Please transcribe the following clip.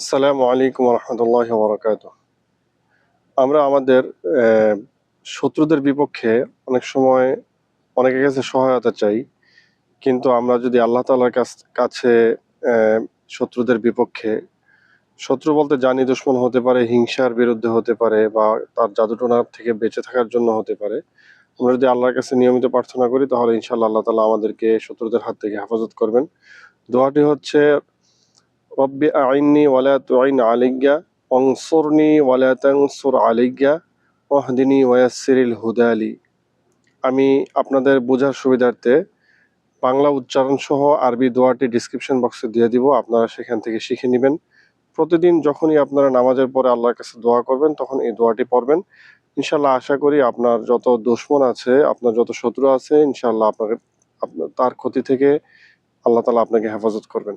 আসসালামু আলাইকুম রহমতুল্লাহ বরকাত আমরা আমাদের শত্রুদের বিপক্ষে অনেক সময় অনেকের কাছে সহায়তা চাই, কিন্তু আমরা যদি আল্লাহ তালার কাছে শত্রুদের বিপক্ষে, শত্রু বলতে জানি দুশ্মন হতে পারে, হিংসার বিরুদ্ধে হতে পারে বা তার জাদুটোনার থেকে বেঁচে থাকার জন্য হতে পারে, আমরা যদি আল্লাহর কাছে নিয়মিত প্রার্থনা করি, তাহলে ইনশাল্লাহ আল্লাহ তালা আমাদেরকে শত্রুদের হাত থেকে হেফাজত করবেন। দোয়াটি হচ্ছে রব্বি আইননি ওয়ালা তুআইন আলাইয়া, অংসরনি ওয়ালা তানসুর আলাইয়া, ওয়াহদিনি ওয়াসিরিল হুদালি আমি আপনাদের বোঝার সুবিধার্থে বাংলা উচ্চারণ সহ আরবি দোয়াটি ডিসক্রিপশন বক্সে দিয়ে দিব, আপনারা সেখান থেকে শিখে নেবেন। প্রতিদিন যখনই আপনারা নামাজের পরে আল্লাহর কাছে দোয়া করবেন, তখন এই দোয়াটি পড়বেন। ইনশাল্লাহ আশা করি আপনার যত দুশ্মন আছে, আপনার যত শত্রু আছে ইনশাল্লাহ আপনাকে, আপনার, তার ক্ষতি থেকে আল্লাহ তালা আপনাকে হেফাজত করবেন।